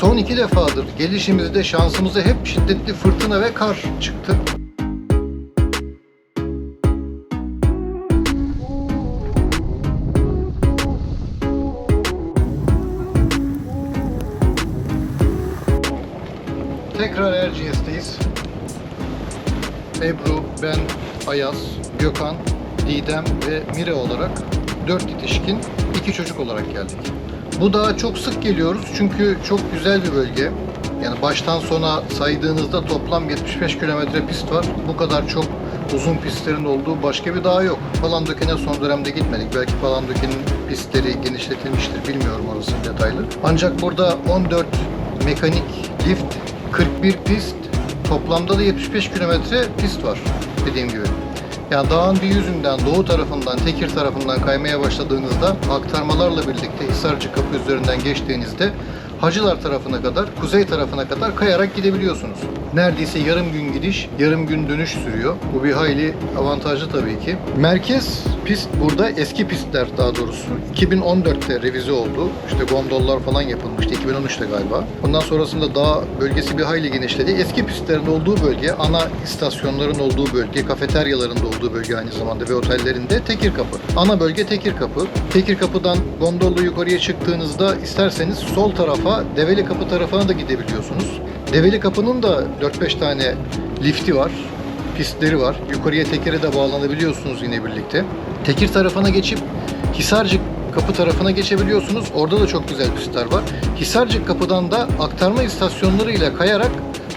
Son iki defadır gelişimizde şansımıza hep şiddetli fırtına ve kar çıktı. Tekrar Erciyes'teyiz. Ebru, ben, Ayaz, Gökhan, Didem ve Mire olarak dört yetişkin, iki çocuk olarak geldik. Bu dağa çok sık geliyoruz çünkü çok güzel bir bölge. Yani baştan sona saydığınızda toplam 75 kilometre pist var. Bu kadar çok uzun pistlerin olduğu başka bir dağ yok. Palandöken'e son dönemde gitmedik. Belki Palandöken'in pistleri genişletilmiştir. Bilmiyorum orası detaylı. Ancak burada 14 mekanik lift, 41 pist, toplamda da 75 kilometre pist var dediğim gibi. Yani dağın bir yüzünden doğu tarafından, Tekir tarafından kaymaya başladığınızda aktarmalarla birlikte Hisarcı Kapı üzerinden geçtiğinizde Hacılar tarafına kadar, kuzey tarafına kadar kayarak gidebiliyorsunuz. Neredeyse yarım gün gidiş, yarım gün dönüş sürüyor. Bu bir hayli avantajlı tabii ki. Merkez pist burada eski pistler daha doğrusu. 2014'te revize oldu. İşte gondollar falan yapılmıştı. 2013'te galiba. Ondan sonrasında dağ bölgesi bir hayli genişledi. Eski pistlerin olduğu bölge, ana istasyonların olduğu bölge, kafeteryaların da olduğu bölge aynı zamanda ve otellerinde Tekir Kapı. Ana bölge Tekir Kapı. Tekir Kapı'dan gondolla yukarıya çıktığınızda isterseniz sol tarafa Develi Kapı tarafına da gidebiliyorsunuz. Develi Kapı'nın da 4-5 tane lifti var pistleri var. Yukarıya tekere de bağlanabiliyorsunuz yine birlikte. Tekir tarafına geçip Hisarcık kapı tarafına geçebiliyorsunuz. Orada da çok güzel pistler var. Hisarcık kapıdan da aktarma istasyonlarıyla kayarak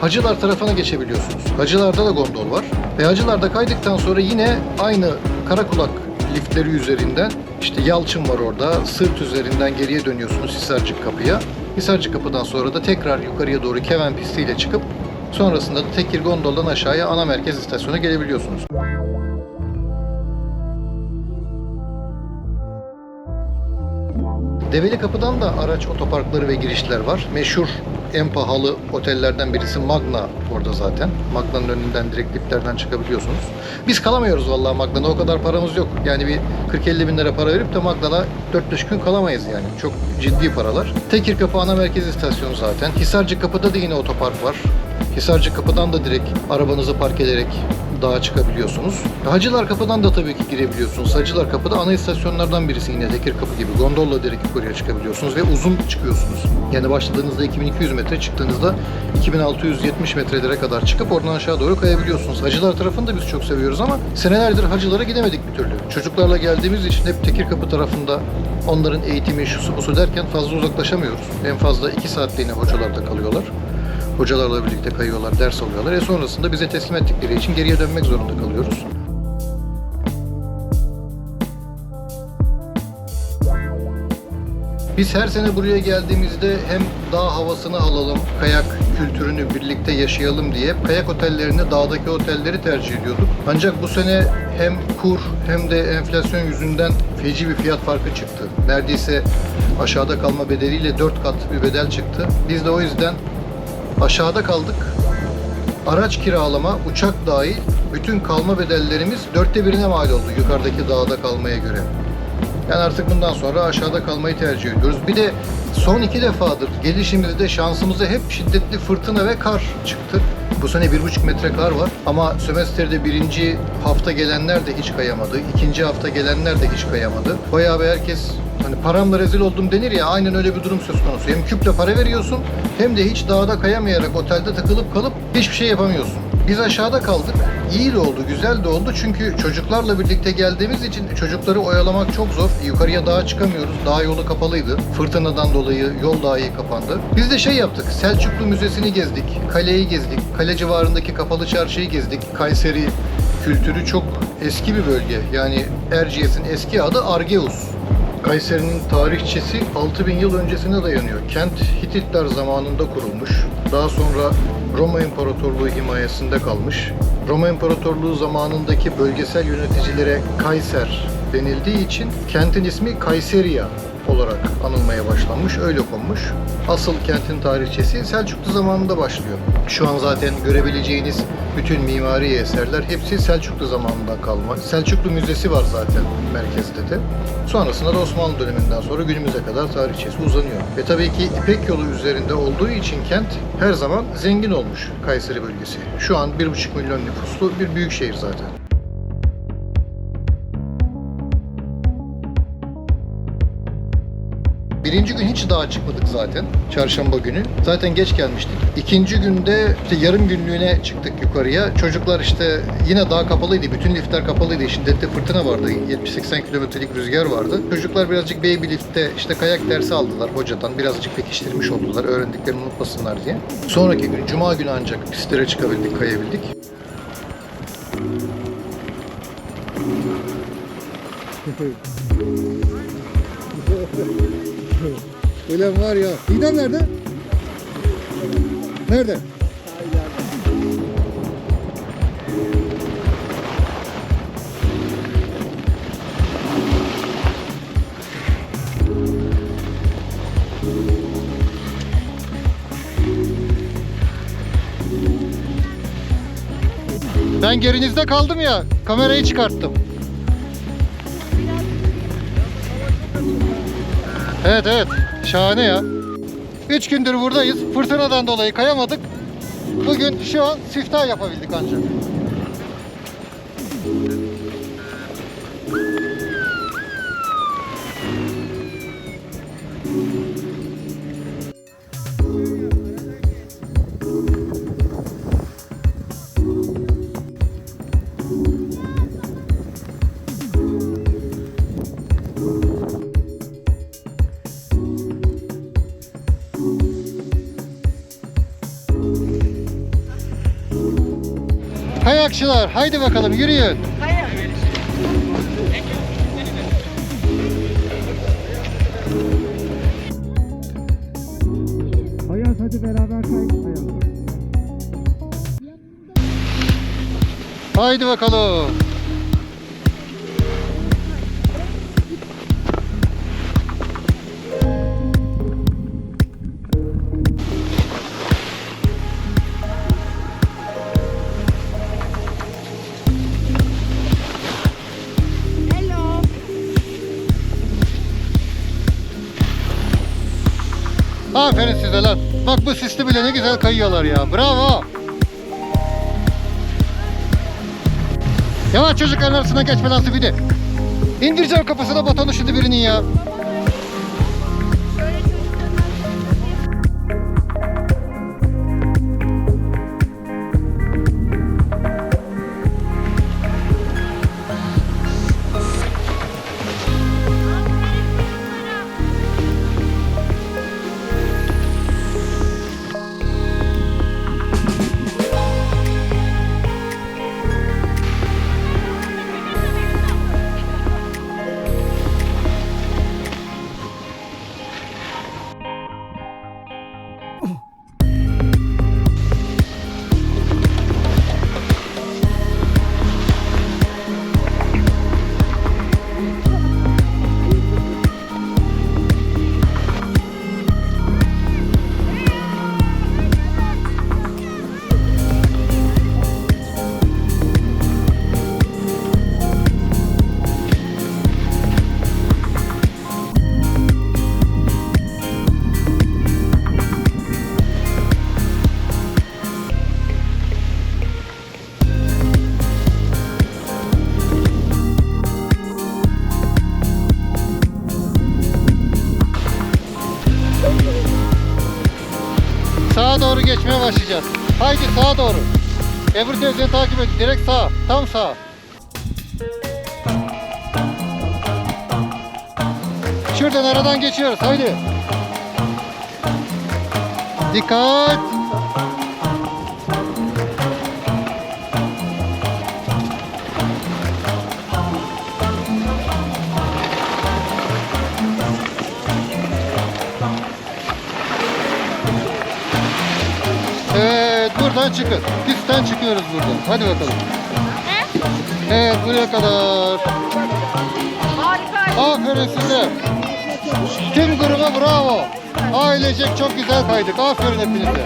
Hacılar tarafına geçebiliyorsunuz. Hacılar'da da gondol var. Ve Hacılar'da kaydıktan sonra yine aynı Karakulak liftleri üzerinden işte Yalçın var orada. Sırt üzerinden geriye dönüyorsunuz Hisarcık kapıya. Hisarcık kapıdan sonra da tekrar yukarıya doğru Keven pistiyle çıkıp Sonrasında da Tekir Gondol'dan aşağıya ana merkez istasyona gelebiliyorsunuz. Develi Kapı'dan da araç otoparkları ve girişler var. Meşhur en pahalı otellerden birisi Magna orada zaten. Magna'nın önünden direkt liflerden çıkabiliyorsunuz. Biz kalamıyoruz vallahi Magna'da o kadar paramız yok. Yani bir 40-50 bin lira para verip de Magna'da 4-5 gün kalamayız yani. Çok ciddi paralar. Tekir Kapı ana merkez istasyonu zaten. Hisarcık Kapı'da da yine otopark var. Hisarcık Kapı'dan da direkt arabanızı park ederek dağa çıkabiliyorsunuz. Hacılar Kapı'dan da tabii ki girebiliyorsunuz. Hacılar Kapı'da ana istasyonlardan birisi yine Tekir Kapı gibi. Gondolla direkt yukarıya çıkabiliyorsunuz ve uzun çıkıyorsunuz. Yani başladığınızda 2200 metre, çıktığınızda 2670 metrelere kadar çıkıp oradan aşağı doğru kayabiliyorsunuz. Hacılar tarafını da biz çok seviyoruz ama senelerdir hacılara gidemedik bir türlü. Çocuklarla geldiğimiz için hep Tekir Kapı tarafında onların eğitimi, şusu busu derken fazla uzaklaşamıyoruz. En fazla 2 saatliğine hocalarda kalıyorlar. Hocalarla birlikte kayıyorlar, ders alıyorlar. E sonrasında bize teslim ettikleri için geriye dönmek zorunda kalıyoruz. Biz her sene buraya geldiğimizde hem dağ havasını alalım, kayak kültürünü birlikte yaşayalım diye kayak otellerini, dağdaki otelleri tercih ediyorduk. Ancak bu sene hem kur hem de enflasyon yüzünden feci bir fiyat farkı çıktı. Neredeyse aşağıda kalma bedeliyle 4 kat bir bedel çıktı. Biz de o yüzden aşağıda kaldık. Araç kiralama, uçak dahil bütün kalma bedellerimiz dörtte birine mal oldu yukarıdaki dağda kalmaya göre. Yani artık bundan sonra aşağıda kalmayı tercih ediyoruz. Bir de son iki defadır gelişimizde şansımıza hep şiddetli fırtına ve kar çıktı. Bu sene bir buçuk metre kar var ama sömestrede birinci hafta gelenler de hiç kayamadı. ikinci hafta gelenler de hiç kayamadı. Bayağı bir herkes hani paramla rezil oldum denir ya aynen öyle bir durum söz konusu. Hem küple para veriyorsun hem de hiç dağda kayamayarak otelde takılıp kalıp hiçbir şey yapamıyorsun. Biz aşağıda kaldık. İyi de oldu, güzel de oldu. Çünkü çocuklarla birlikte geldiğimiz için çocukları oyalamak çok zor. Yukarıya dağa çıkamıyoruz. Dağ yolu kapalıydı. Fırtınadan dolayı yol dahi kapandı. Biz de şey yaptık. Selçuklu Müzesi'ni gezdik. Kaleyi gezdik. Kale civarındaki kapalı çarşıyı gezdik. Kayseri kültürü çok eski bir bölge. Yani Erciyes'in eski adı Argeus. Kayseri'nin tarihçesi 6000 yıl öncesine dayanıyor. Kent Hititler zamanında kurulmuş. Daha sonra Roma İmparatorluğu himayesinde kalmış. Roma İmparatorluğu zamanındaki bölgesel yöneticilere Kayser denildiği için kentin ismi Kayseriya olarak anılmaya başlanmış, öyle konmuş. Asıl kentin tarihçesi Selçuklu zamanında başlıyor. Şu an zaten görebileceğiniz bütün mimari eserler hepsi Selçuklu zamanından kalma. Selçuklu Müzesi var zaten merkezde de. Sonrasında da Osmanlı döneminden sonra günümüze kadar tarihçesi uzanıyor. Ve tabii ki İpek yolu üzerinde olduğu için kent her zaman zengin olmuş Kayseri bölgesi. Şu an 1,5 milyon nüfuslu bir büyük şehir zaten. Birinci gün hiç dağa çıkmadık zaten. Çarşamba günü. Zaten geç gelmiştik. İkinci günde işte yarım günlüğüne çıktık yukarıya. Çocuklar işte yine dağ kapalıydı. Bütün liftler kapalıydı. Şiddetli fırtına vardı. 70-80 kilometrelik rüzgar vardı. Çocuklar birazcık baby liftte işte kayak dersi aldılar hocadan. Birazcık pekiştirmiş oldular. Öğrendiklerini unutmasınlar diye. Sonraki gün Cuma günü ancak pistlere çıkabildik, kayabildik. Ulan var ya. Didem nerede? Nerede? Ben gerinizde kaldım ya. Kamerayı çıkarttım. Evet evet. Şahane ya. Üç gündür buradayız. Fırtınadan dolayı kayamadık. Bugün şu an siftah yapabildik ancak. Kayakçılar haydi bakalım yürüyün. Ayaz hadi beraber kayın. Haydi bakalım. Aferin size lan. Bak bu sisli bile ne güzel kayıyorlar ya. Bravo. Yavaş çocukların arasına geçme lan Zübidi. İndireceğim kafasına batonu şimdi birinin ya. Sağa doğru geçmeye başlayacağız. Haydi sağa doğru. Ebru teyzeyi takip et. Direkt sağa. Tam sağa. Şuradan aradan geçiyoruz. Haydi. Dikkat. Buradan çıkın. Pistten çıkıyoruz buradan. Hadi bakalım. Evet buraya kadar. Harika. Aferin size. Tüm gruba bravo. Ailecek çok güzel kaydık. Aferin hepinize.